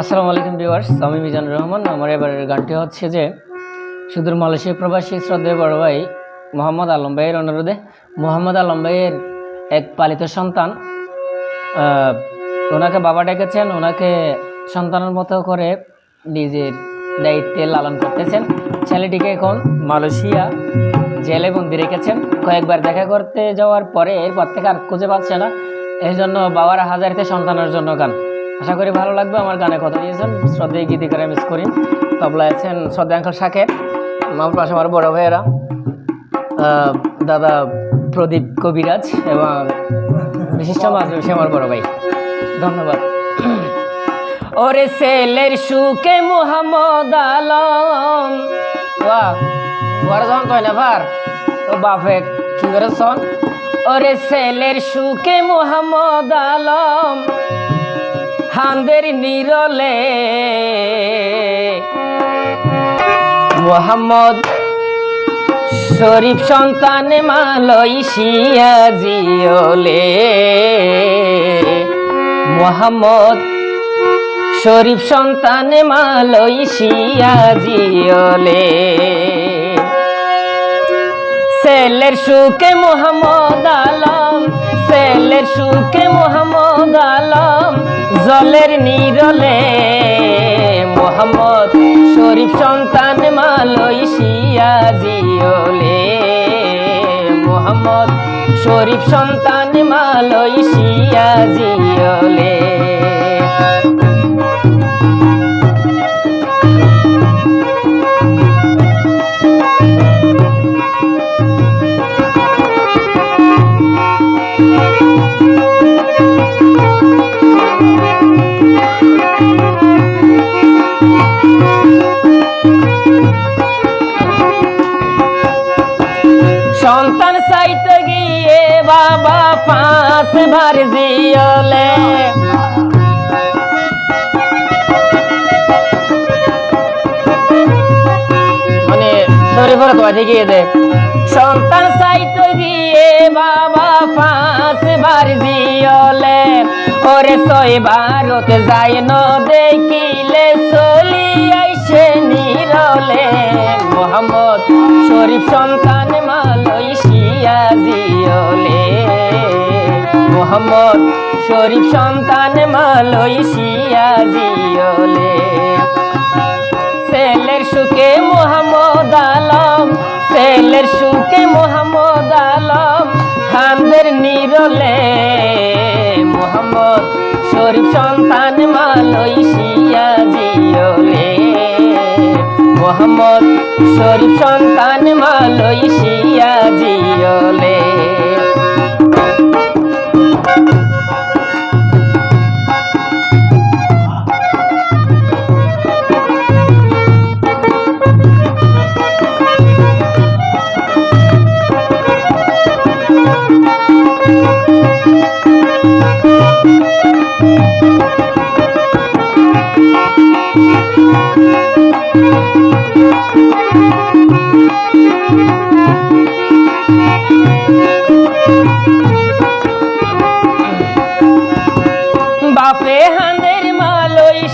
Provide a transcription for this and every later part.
আসসালামু আলাইকুম ভিউয়ার্স, আমি মিজানুর রহমান। আমার এবারের গানটি হচ্ছে যে, সুদূর মালয়েশিয়া প্রবাসী শ্রদ্ধেয় বড় ভাই মোহাম্মদ আলম ভাইয়ের অনুরোধে, মোহাম্মদ আলম ভাইয়ের এক পালিত সন্তান ওনাকে বাবা ডেকেছেন, ওনাকে সন্তানের মতো করে নিজের দায়িত্বে লালন করতেছেন। ছেলেটিকে এখন মালয়েশিয়া জেলে বন্দি রেখেছেন। কয়েকবার দেখা করতে যাওয়ার পরে এরপর থেকে আর খুঁজে পাচ্ছে না। এই জন্য বাবার হাজারিতে সন্তানের জন্য গান। আশা করি ভালো লাগবে আমার গানে কথা দিয়েছেন। শ্রদ্ধেয় গীতিকারে মিস করি। তবলা আছেন শ্রদ্ধাঙ্কল শাকের, আমার পাশে আমার বড় ভাইয়েরা দাদা প্রদীপ কবিরাজ এবং বিশিষ্ট সে আমার বড় ভাই। ধন্যবাদ। ওরে সেলের সুকে মোহাম্মদ আলম। বাহ, বড় যখন কয় না, ভার। ও বাপে কি করে ওরে সেলের সুকে মোহাম্মদ আলম। হান্দের নিরলে মোহাম্মদ শরীফ সন্তান মালয়েশিয়া জিওলে। মোহাম্মদ শরীফ সন্তান মালয়েশিয়া জিওলে। সেলের সুকে মোহাম্মদ আলম, সেলের সুকে মোহাম্মদ আলম। জলের নিরলে মোহাম্মদ শরীফ সন্তান মালয়েশিয়া জিওলে। মোহাম্মদ শরীফ সন্তান মালয়েশিয়া জিওলে। বার জিয়লে। মানে শরীফের দোয়া গিয়ে দে সন্তান চাইতে গিয়ে বাবা পাঁচ বার জিয়লে। ওরে ছয় বারতে যাই ন দেখিলে চলি আইসে নিরলে। মোহাম্মদ শরীফ সন্তান মালয়েশিয়া জিওলে মোহাম্মদ, শরীফ সন্তান মালয়েশিয়া জিওলে। সেলের সুকে মোহাম্মদ আলম সেলের সুকে মোহাম্মদ আলম, হামদের নিরলে। মোহাম্মদ, শরীফ সন্তান মালয়েশিয়া জিওলে। মোহাম্মদ, শরীফ সন্তান মালয়েশিয়া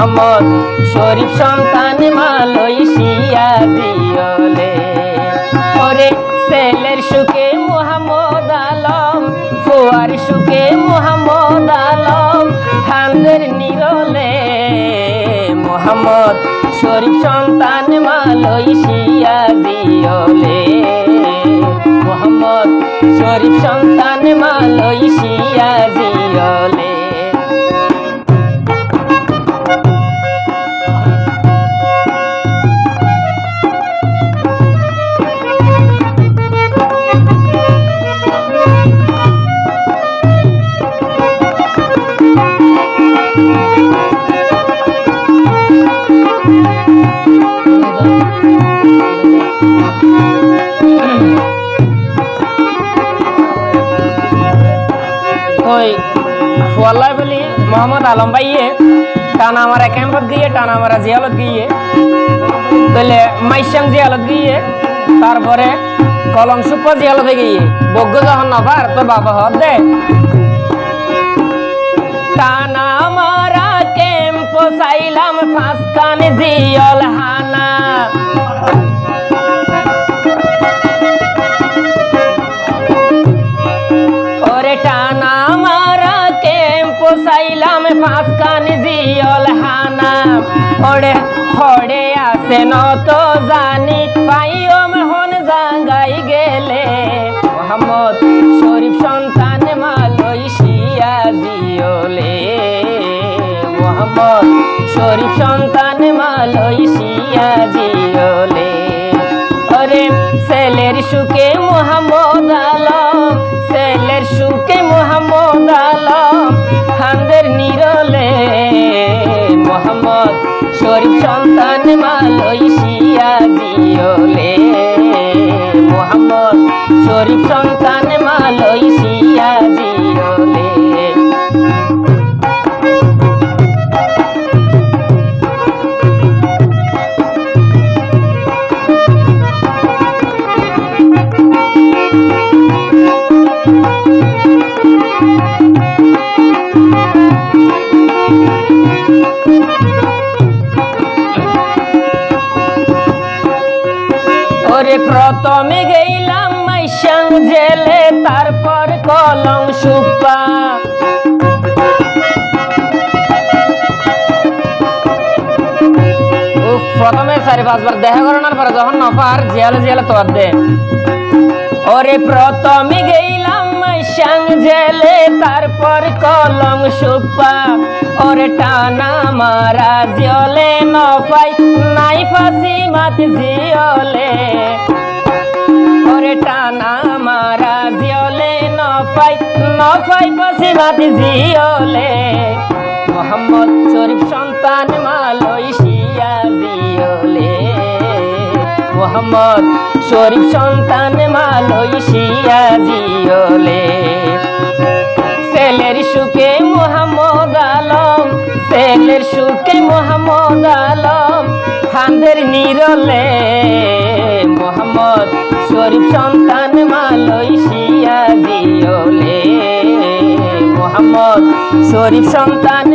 মোহাম্মদ। শরীফ সন্তান মালয়েশিয়া জিওলে। ওরে সেলের সুকে মোহাম্মদ আলম, ফুয়ার সুকে মোহাম্মদ আলম হান্দের নিরলে। মোহাম্মদ, শরীফ সন্তান মালয়েশিয়া দিয়লে মোহাম্মদ, শরীফ সন্তান মালয়েশিয়া জিওলে মোহাম্মদ আলম ভাইয়ে, টানা মারা ক্যাম্পত গিয়ে, টানা মারা জিয়ালত গিয়ে। তাহলে মাইশাং জিয়ালত গিয়ে, তারপরে কলম সুপ জিয়ালতে গিয়ে বজ্ঞ যখন নবার, তোর বাবা হর দে। টানা মারা ক্যাম্প চাইলাম ফাঁসখান জিয়ল হানা ওরে হড়ে আছে নত জানি। পাইয়ম হন জাঙ্গাই গেলে। মোহাম্মদ শরীফ সন্তান মালয়েশিয়া জিয়লে মোহাম্মদ শরীফ সন্তান মালয়েশিয়া জিয়লে অরে ছেলের সুখে মোহাম্মদ আলম। ছেলের সুখে সন্তান ওরে প্রথমে গেলাম মাইশাং জেলে, তারপর কলম সুপা। প্রথমে চারি পাঁচবার দেখা করানোর পরে যখন নপার জিয়ালে জিয়ালে তোর দে। ওরে প্রথমে গেলাম মাইসাং জেলে তারপর কলম সুপা। ওরে টানা মারা জিয়লে নফাই নাই ফাঁসি মাত জিয়লে ওরে টানা মারা জিয়লে নফাই নফাই ফাঁসি মাত জিয়লে মোহাম্মদ শরীফ সন্তান মালয়েশিয়া মোহাম্মদ, শরীফ সন্তান মালয়েশিয়া জিয়লে ছেলের সুখে মোহাম্মদ আলম, ছেলের সুখে মোহাম্মদ আলম ফান্দের নিরলে। মোহাম্মদ, শরীফ সন্তান মালয়েশিয়া জিওলে। মোহাম্মদ, শরীফ সন্তান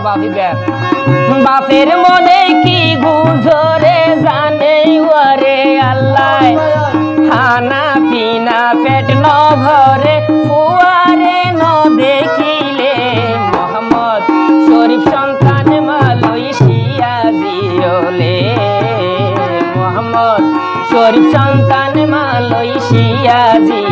আলম ভাই রে বাপি বাপের মনে কি গুজরে জানে ওরে আল্লাহ। খানা পিনা পেট ন ভরে ফুয়ারে ন দেখিলে মোহাম্মদ। শরীফ সন্তান মালয়েশিয়া জিওলে মোহাম্মদ। শরীফ সন্তান মালয়েশিয়া জিওলে